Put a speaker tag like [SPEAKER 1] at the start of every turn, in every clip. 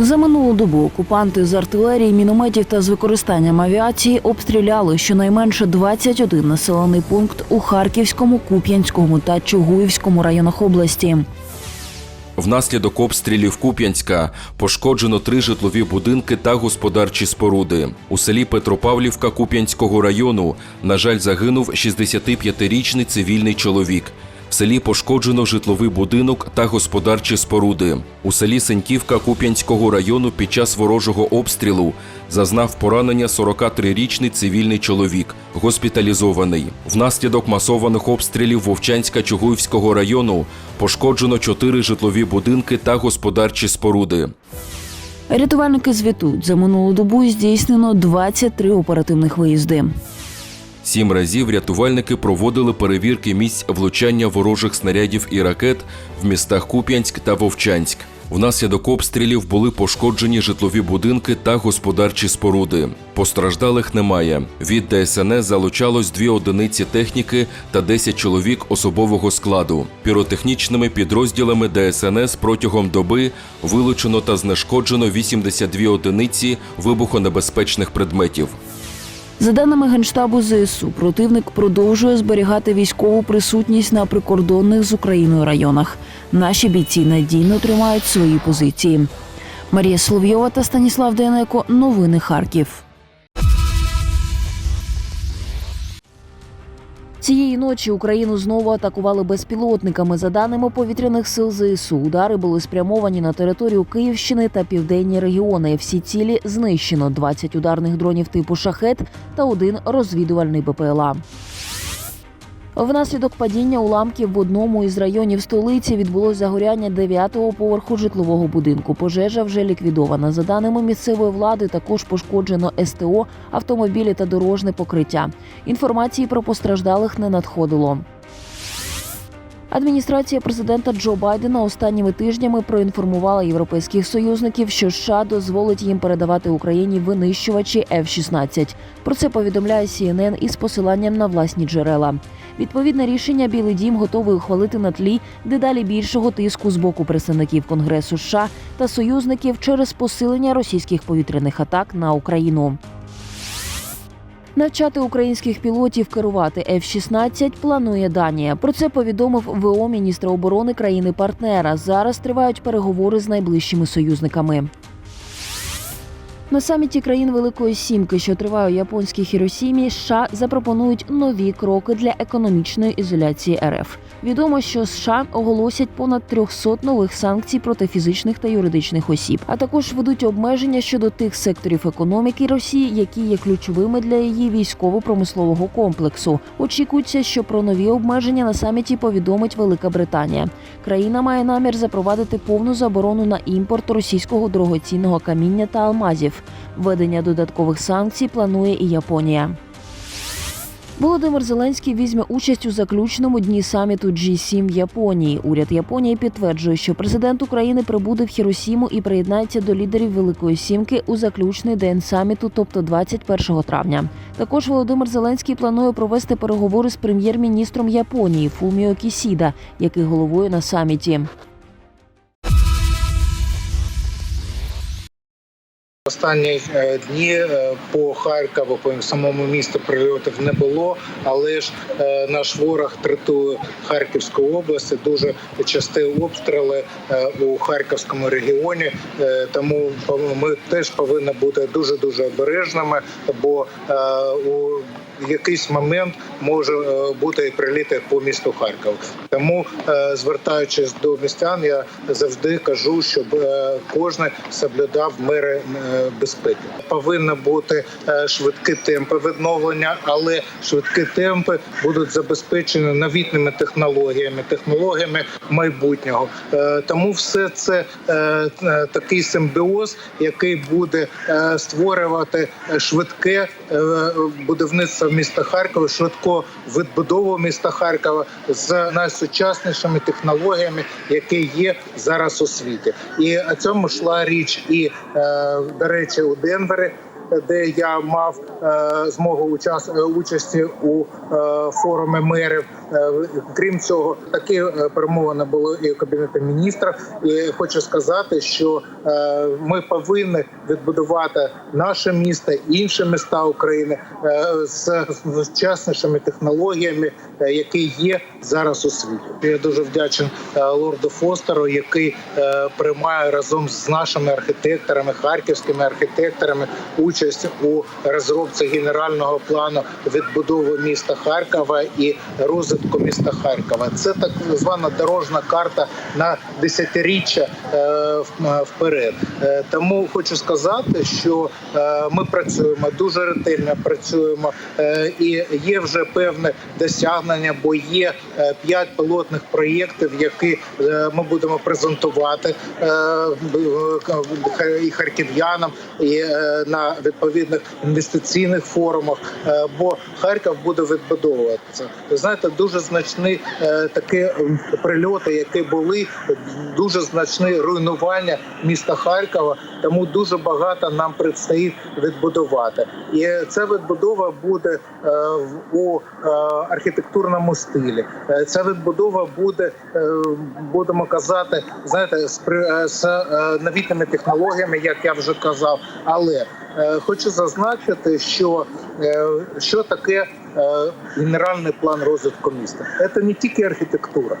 [SPEAKER 1] За минулу добу окупанти з артилерії, мінометів та з використанням авіації обстріляли щонайменше 21 населений пункт у Харківському, Куп'янському та Чугуївському районах області.
[SPEAKER 2] Внаслідок обстрілів Куп'янська пошкоджено три житлові будинки та господарчі споруди. У селі Петропавлівка Куп'янського району, на жаль, загинув 65-річний цивільний чоловік. В селі пошкоджено житловий будинок та господарчі споруди. У селі Сеньківка Куп'янського району під час ворожого обстрілу зазнав поранення 43-річний цивільний чоловік, госпіталізований. Внаслідок масованих обстрілів Вовчанська Чугуївського району пошкоджено чотири житлові будинки та господарчі споруди.
[SPEAKER 1] Рятувальники звітують, за минулу добу здійснено 23 оперативних виїзди.
[SPEAKER 2] Сім разів рятувальники проводили перевірки місць влучання ворожих снарядів і ракет в містах Куп'янськ та Вовчанськ. Внаслідок обстрілів були пошкоджені житлові будинки та господарчі споруди. Постраждалих немає. Від ДСНС залучалось дві одиниці техніки та 10 чоловік особового складу. Піротехнічними підрозділами ДСНС протягом доби вилучено та знешкоджено 82 одиниці вибухонебезпечних предметів.
[SPEAKER 1] За даними Генштабу ЗСУ, противник продовжує зберігати військову присутність на прикордонних з Україною районах. Наші бійці надійно тримають свої позиції. Марія Соловйова та Станіслав Денеко. Новини Харків. Цієї ночі Україну знову атакували безпілотниками. За даними повітряних сил ЗСУ, удари були спрямовані на територію Київщини та південні регіони. Всі цілі знищено 20 ударних дронів типу шахет та один розвідувальний БПЛА. Внаслідок падіння уламків в одному із районів столиці відбулось загоряння дев'ятого поверху житлового будинку. Пожежа вже ліквідована. За даними місцевої влади, також пошкоджено СТО, автомобілі та дорожне покриття. Інформації про постраждалих не надходило. Адміністрація президента Джо Байдена останніми тижнями проінформувала європейських союзників, що США дозволить їм передавати Україні винищувачі F-16. Про це повідомляє CNN із посиланням на власні джерела. Відповідне рішення Білий Дім готовий ухвалити на тлі дедалі більшого тиску з боку представників Конгресу США та союзників через посилення російських повітряних атак на Україну. Навчати українських пілотів керувати F-16 планує Данія. Про це повідомив ВО міністра оборони країни-партнера. Зараз тривають переговори з найближчими союзниками. На саміті країн Великої Сімки, що триває у японській Хіросімі, США запропонують нові кроки для економічної ізоляції РФ. Відомо, що США оголосять понад 300 нових санкцій проти фізичних та юридичних осіб, а також ведуть обмеження щодо тих секторів економіки Росії, які є ключовими для її військово-промислового комплексу. Очікується, що про нові обмеження на саміті повідомить Велика Британія. Країна має намір запровадити повну заборону на імпорт російського дорогоцінного каміння та алмазів. Введення додаткових санкцій планує і Японія. Володимир Зеленський візьме участь у заключному дні саміту G7 в Японії. Уряд Японії підтверджує, що президент України прибуде в Хіросіму і приєднається до лідерів Великої Сімки у заключний день саміту, тобто 21 травня. Також Володимир Зеленський планує провести переговори з прем'єр-міністром Японії Фуміо Кісіда, який головує на саміті.
[SPEAKER 3] Останні е, дні е, по Харкову, по самому місту прильотів не було, але ж е, наш ворог третує Харківську область. Дуже часті обстріли у Харківському регіоні. Тому ми теж повинні бути дуже дуже обережними, бо е, у якийсь момент може е, бути приліти по місту Харків. Тому, е, звертаючись до містян, я завжди кажу, щоб е, кожен соблюдав мери безпеки. Повинні бути швидкі темпи відновлення, але швидкі темпи будуть забезпечені новітніми технологіями, технологіями майбутнього. Тому все це такий симбіоз, який буде створювати швидке будівництво міста Харкова, швидко відбудову міста Харкова з найсучаснішими технологіями, які є зараз у світі. І цьому йшла річ і е, до речі у Денвері. Де я мав е, змогу учас, е, участі у е, форумі мерів, Крім цього, такі е, перемовини були і у кабінеті міністрів. І хочу сказати, що е, ми повинні відбудувати наше місто, інші міста України е, з сучаснішими технологіями, е, які є зараз у світі. Я дуже вдячний е, лорду Фостеру, який е, приймає разом з нашими архітекторами, харківськими архітекторами, участь у розробці генерального плану відбудови міста Харкова і розвитку міста Харкова. Це так звана дорожна карта на десятиріччя е, вперед. Е, Тому хочу сказати, що е, ми працюємо дуже ретельно працюємо, е, і є вже певне досягнення, бо є е, п'ять пілотних проєктів, які е, ми будемо презентувати е, і харків'янам, і е, на відповідних інвестиційних форумах. Е, Бо Харків буде відбудовуватися. Знаєте, дуже значні е, такі прильоти, які були дуже значне руйнування міста Харкова. Тому дуже багато нам предстоїть відбудувати. І ця відбудова буде е, у е, архітектурному стилі. Е, Ця відбудова буде, е, будемо казати, знаєте, з, е, з е, новітніми технологіями, як я вже казав. Але е, хочу зазначити, що е, що таке е, генеральний план розвитку міста. Це не тільки архітектура,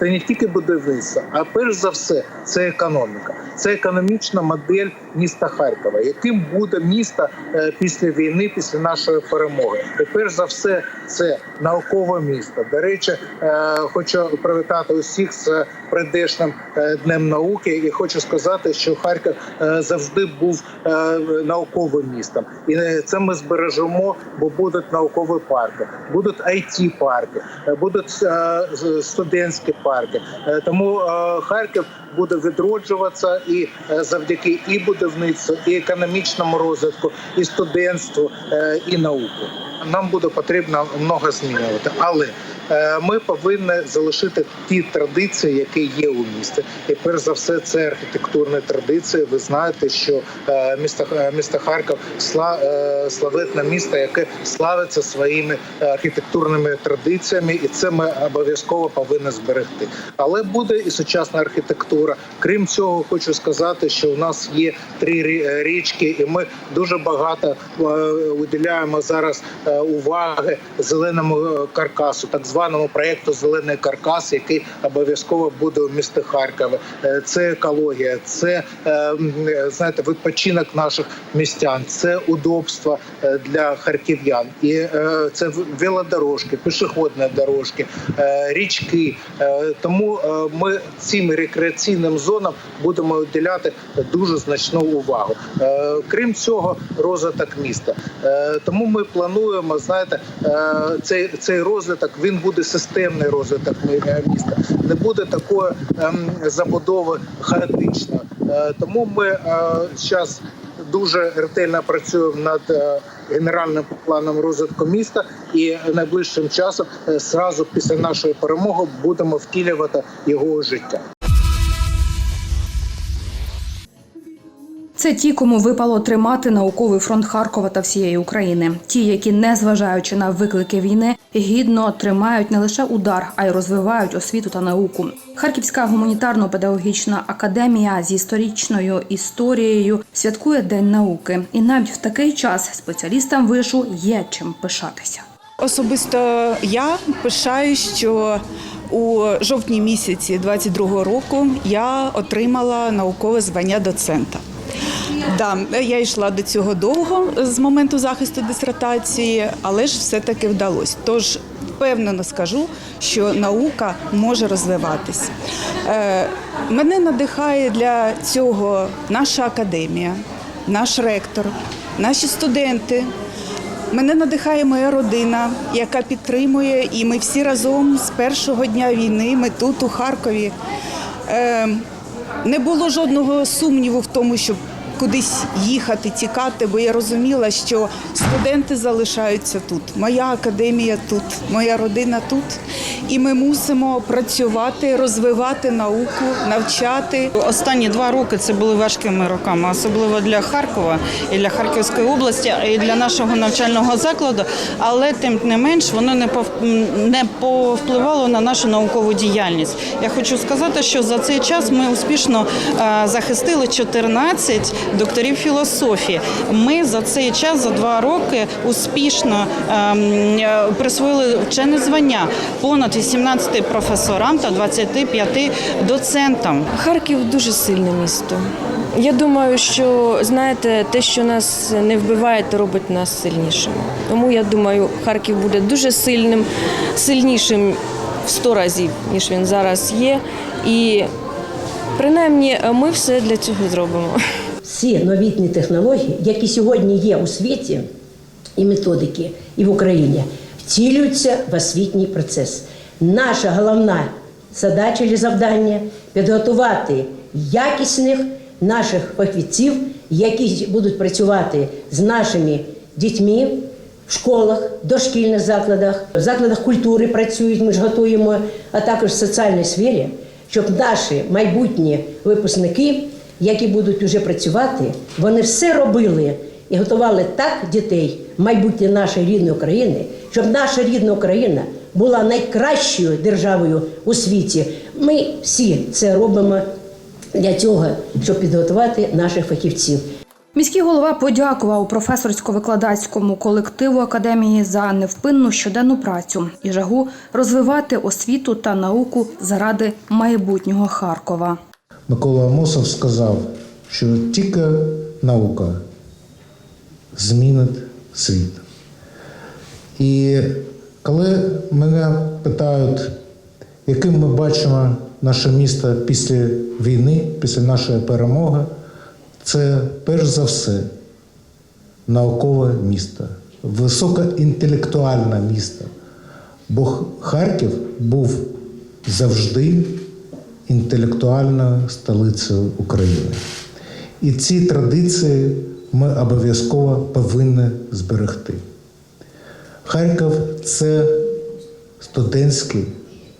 [SPEAKER 3] це не тільки будівництво, а перш за все це економіка. Це економічна модель міста Харкова, яким буде місто е, після війни, після нашої перемоги. І перш за все, це наукове місто. До речі, е, хочу привітати усіх з прийдешним е, днем науки, і хочу сказати, що Харків е, завжди був е, науковим містом, і е, це ми збережемо, бо будуть наукові парки, будуть it парки, е, будуть е, студентські парки. Е, Тому Харків буде відроджуватися і завдяки і будівництву, і економічному розвитку, і студентству, і науку. Нам буде потрібно много змінювати, але ми повинні залишити ті традиції, які є у місті. І перш за все, це архітектурні традиції. Ви знаєте, що е, місто е, місто Харків сла, е, славетне місто, яке славиться своїми е, архітектурними традиціями, і це ми обов'язково повинні зберегти. Але буде і сучасна архітектура. Крім цього, хочу сказати, що у нас є три річки, і ми дуже багато е, уділяємо зараз е, уваги зеленому е, каркасу, так званому проєкту Зелений каркас, який обов'язково буде у місті Харкові. Е, Це екологія, це е, знаєте, відпочинок наших містян, це удобство е, для харків'ян, і це в- велодорожки, пішохідні дорожки, річки. Тому ми цим рекреаційним зонам будемо уділяти дуже значну увагу. Крім цього, розвиток міста. Тому ми плануємо, знаєте, цей цей розвиток він буде системний розвиток міста. Не буде такої ем, забудови хаотично. Е, Тому ми зараз дуже ретельно працюємо над е, генеральним планом розвитку міста, і найближчим часом, е, зразу після нашої перемоги, будемо втілювати його життя.
[SPEAKER 4] Це ті, кому випало тримати науковий фронт Харкова та всієї України. Ті, які, незважаючи на виклики війни, гідно тримають не лише удар, а й розвивають освіту та науку. Харківська гуманітарно-педагогічна академія з історичною історією святкує День науки, і навіть в такий час спеціалістам вишу є чим пишатися.
[SPEAKER 5] Особисто я пишаю, що у жовтні місяці 22-го року я отримала наукове звання доцента. Да, я йшла до цього довго з моменту захисту дисертації, але ж все-таки вдалося. Тож впевнено скажу, що наука може розвиватись. Е, мене надихає для цього наша академія, наш ректор, наші студенти. Мене надихає моя родина, яка підтримує, і ми всі разом з першого дня війни. Ми тут, у Харкові. Е, не було жодного сумніву в тому, що кудись їхати, тікати, бо я розуміла, що студенти залишаються тут. Моя академія тут, моя родина тут. І ми мусимо працювати, розвивати науку, навчати.
[SPEAKER 6] Останні два роки це були важкими роками, особливо для Харкова і для Харківської області, і для нашого навчального закладу. Але тим не менш воно не пов- не повпливало на нашу наукову діяльність. Я хочу сказати, що за цей час ми успішно е, захистили 14 докторів філософії. Ми за цей час, за два роки, успішно ем, е, присвоїли вчене звання понад 18 професорам та 25 доцентам.
[SPEAKER 7] Харків дуже сильне місто. Я думаю, що знаєте, те, що нас не вбиває, то робить нас сильнішими. Тому я думаю, Харків буде дуже сильним, сильнішим в 100 разів, ніж він зараз є. І принаймні ми все для цього зробимо.
[SPEAKER 8] Всі новітні технології, які сьогодні є у світі, і методики, і в Україні, втілюються в освітній процес. Наша головна задача чи завдання підготувати якісних наших фахівців, які будуть працювати з нашими дітьми в школах, дошкільних закладах, в закладах культури працюють, ми ж готуємо, а також в соціальній сфері, щоб наші майбутні випускники, які будуть вже працювати, вони все робили і готували так дітей, майбутнє нашої рідної України, щоб наша рідна Україна була найкращою державою у світі. Ми всі це робимо для цього, щоб підготувати наших фахівців.
[SPEAKER 4] Міський голова подякував професорсько-викладацькому колективу академії за невпинну щоденну працю і жагу розвивати освіту та науку заради майбутнього Харкова.
[SPEAKER 3] Микола Амосов сказав, що тільки наука змінить світ. І коли мене питають, яким ми бачимо наше місто після війни, після нашої перемоги, це перш за все наукове місто, високоінтелектуальне місто. Бо Харків був завжди інтелектуальною столицею України. І ці традиції ми обов'язково повинні зберегти. Харків це студентський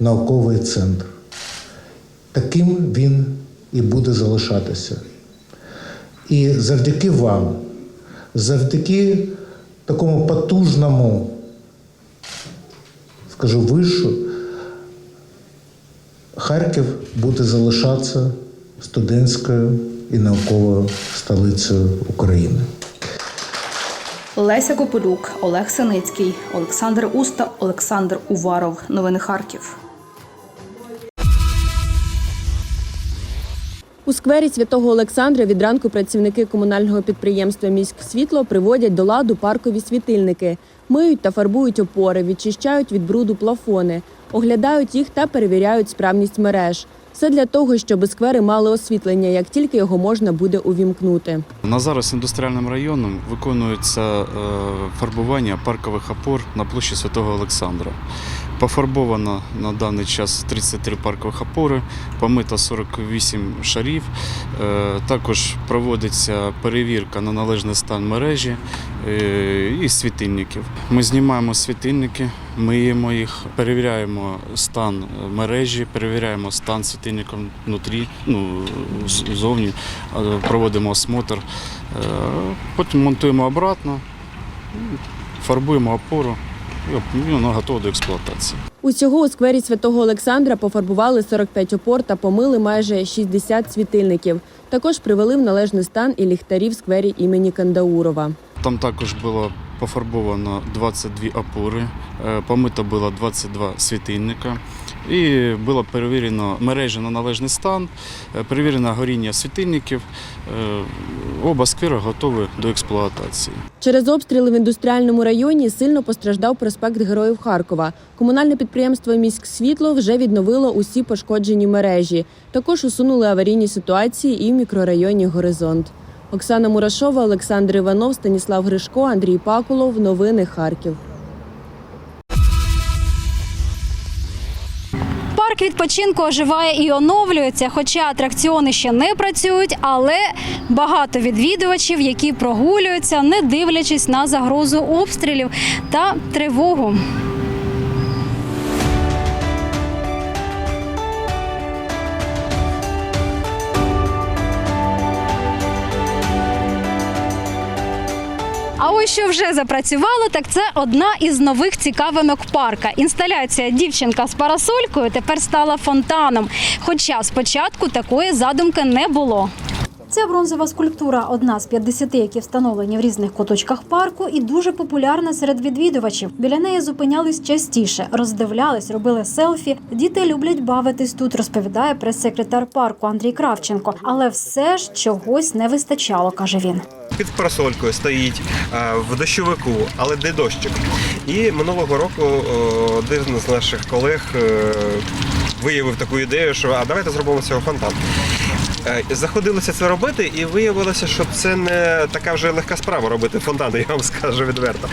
[SPEAKER 3] науковий центр. Таким він і буде залишатися. І завдяки вам, завдяки такому потужному, скажу, вишу, Харків буде залишатися студентською і науковою столицею України.
[SPEAKER 4] Леся Копилюк, Олег Синицький, Олександр Уста, Олександр Уваров. Новини Харків.
[SPEAKER 9] У сквері святого Олександра від ранку працівники комунального підприємства «Міськсвітло» приводять до ладу паркові світильники, миють та фарбують опори, відчищають від бруду плафони, оглядають їх та перевіряють справність мереж. Все для того, щоб сквери мали освітлення, як тільки його можна буде увімкнути.
[SPEAKER 10] На зараз індустріальним районом виконується е, фарбування паркових опор на площі Святого Олександра. Пофарбовано на даний час 33 паркових опори, помито 48 шарів. Е, Також проводиться перевірка на належний стан мережі е, і світильників. Ми знімаємо світильники, миємо їх, перевіряємо стан мережі, перевіряємо стан світильника внутрі, ну, зовні, е, проводимо осмотр. Потім монтуємо обратно, фарбуємо опору і воно готове до експлуатації.
[SPEAKER 9] Усього у сквері святого Олександра пофарбували 45 опор та помили майже 60 світильників. Також привели в належний стан і ліхтарі в сквері імені Кандаурова.
[SPEAKER 10] Там також було пофарбовано 22 опори, помито було 22 світильника. І було перевірено мережі на належний стан, е, перевірено горіння світильників. Е, Оба сквери готові до експлуатації.
[SPEAKER 9] Через обстріли в індустріальному районі сильно постраждав проспект Героїв Харкова. Комунальне підприємство «Міськсвітло» вже відновило усі пошкоджені мережі. Також усунули аварійні ситуації і в мікрорайоні Горизонт. Оксана Мурашова, Олександр Іванов, Станіслав Гришко, Андрій Пакулов. Новини Харків.
[SPEAKER 11] Парк відпочинку оживає і оновлюється, хоча атракціони ще не працюють, але багато відвідувачів, які прогулюються, не дивлячись на загрозу обстрілів та тривогу. А що вже запрацювало, так це одна із нових цікавинок парка. Інсталяція дівчинка з парасолькою тепер стала фонтаном. Хоча спочатку такої задумки не було. Ця бронзова скульптура одна з 50, які встановлені в різних куточках парку, і дуже популярна серед відвідувачів. Біля неї зупинялись частіше, роздивлялись, робили селфі. Діти люблять бавитись тут, розповідає прес-секретар парку Андрій Кравченко. Але все ж чогось не вистачало, каже він.
[SPEAKER 12] Під парасолькою стоїть в дощовику, але де дощик. І минулого року один з наших колег е, виявив таку ідею, що а давайте зробимо цього фонтан. Е, Заходилося це робити, і виявилося, що це не така вже легка справа робити фонтан, я вам скажу відверто.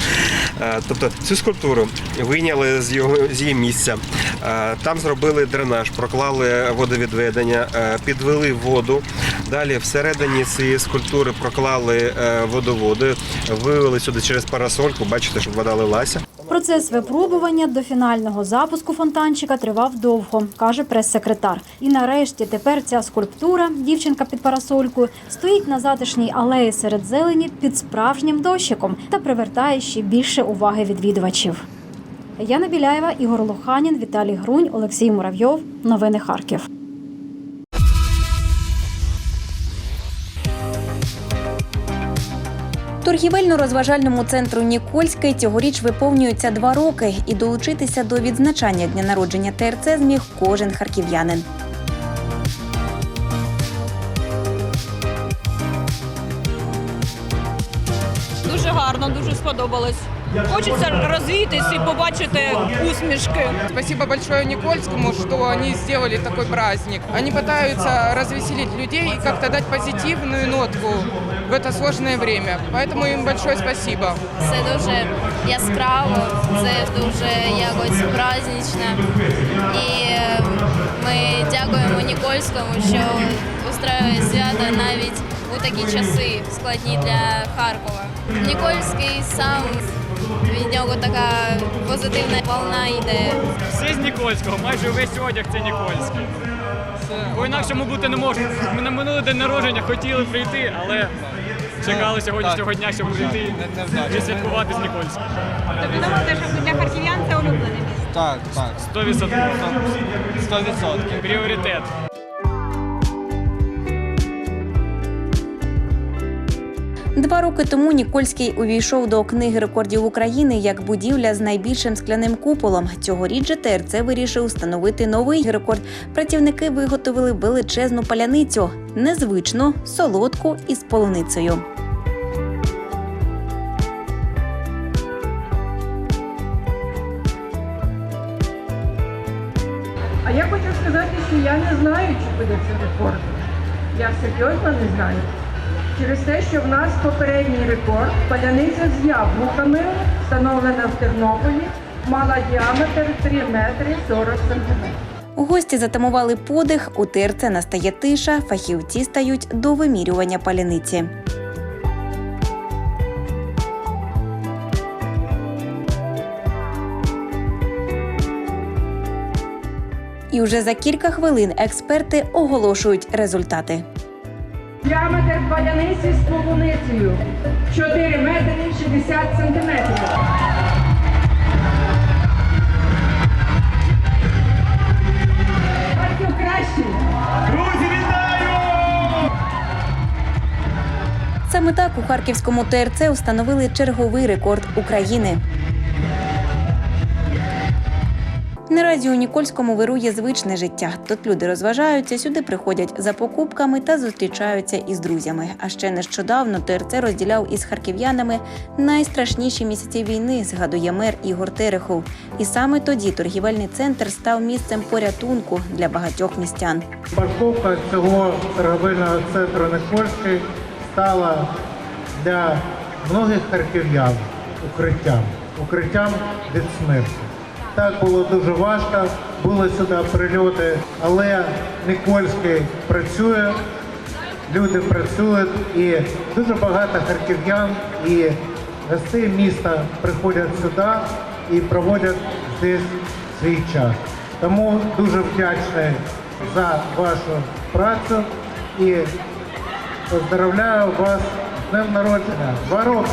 [SPEAKER 12] Е, Тобто цю скульптуру вийняли з його з її місця, е, там зробили дренаж, проклали водовідведення, підвели воду. Далі всередині цієї скульптури проклали водоводи, вивели сюди через парасольку, бачите, щоб вода лилася.
[SPEAKER 11] Процес випробування до фінального запуску фонтанчика тривав довго, каже прес-секретар. І нарешті тепер ця скульптура, дівчинка під парасолькою, стоїть на затишній алеї серед зелені під справжнім дощиком та привертає ще більше уваги відвідувачів. Яна Біляєва, Ігор Лоханін, Віталій Грунь, Олексій Муравйов. Новини Харків.
[SPEAKER 13] Торгівельно-розважальному центру Нікольський цьогоріч виповнюється два роки, і долучитися до відзначання дня народження ТРЦ зміг кожен харків'янин.
[SPEAKER 14] Дуже гарно, дуже сподобалось. Хочеться розвіятись і побачити усмішки.
[SPEAKER 15] Спасибо большое Никольскому, что они сделали такой праздник. Они пытаются развеселить людей и как-то дать позитивную нотку в это сложное время. Поэтому им большое спасибо.
[SPEAKER 16] Це дуже яскраво, це дуже якось празднично. І е, ми дякуємо Нікольському, що устраює свято навіть у такі часи складні для Харкова. Нікольський сам від нього така позитивна волна йде.
[SPEAKER 17] Все з Нікольського, майже весь одяг це Нікольський. Бо інакшому бути не може. Ми на минулий день народження хотіли прийти, але чекали сьогоднішнього дня, щоб прийти і святкувати з Нікольським.
[SPEAKER 14] Тобто думаєте, що для харків'ян це улюблене місце?
[SPEAKER 17] Так, так. 100%. 100%. Пріоритет.
[SPEAKER 13] Два роки тому Нікольський увійшов до книги рекордів України як будівля з найбільшим скляним куполом. Цьогоріч же ТРЦ вирішив встановити новий рекорд. Працівники виготовили величезну паляницю, незвичну, солодку і з полуницею.
[SPEAKER 18] А я хочу сказати, що я не знаю, чи буде це рекорд. Я серйозно не знаю. Через те, що в нас попередній рекорд паляниця з яблуками, встановлена в Тернополі, мала діаметр 3 метри 40 сантиметрів.
[SPEAKER 13] Гості затамували подих. У ТРЦ настає тиша. Фахівці стають до вимірювання паляниці. І вже за кілька хвилин експерти оголошують результати.
[SPEAKER 18] Діаметр паляниці з полуницею 4 метри 60 сантиметрів. Харків кращий. Друзі, вітаю!
[SPEAKER 13] Саме так у харківському ТРЦ встановили черговий рекорд України. Наразі у Нікольському вирує звичне життя. Тут люди розважаються, сюди приходять за покупками та зустрічаються із друзями. А ще нещодавно ТРЦ розділяв із харків'янами найстрашніші місяці війни, згадує мер Ігор Терехов. І саме тоді торгівельний центр став місцем порятунку для багатьох містян.
[SPEAKER 19] Парковка цього торговельного центру Никольський стала для многих харків'ян укриттям, укриттям від смерті. Так було дуже важко
[SPEAKER 3] були сюди прильоти, але Нікольський працює, люди працюють і дуже багато харків'ян і гостей міста приходять сюди і проводять здесь свій час. Тому дуже вдячний за вашу працю і поздравляю вас з днем народження. Два роки.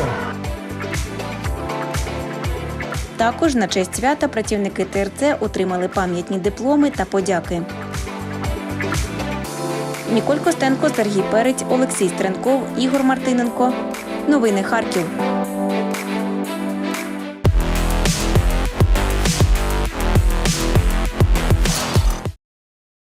[SPEAKER 13] Також на честь свята працівники ТРЦ отримали пам'ятні дипломи та подяки. Ніколь Костенко, Сергій Перець, Олексій Стренков, Ігор Мартиненко. Новини Харків.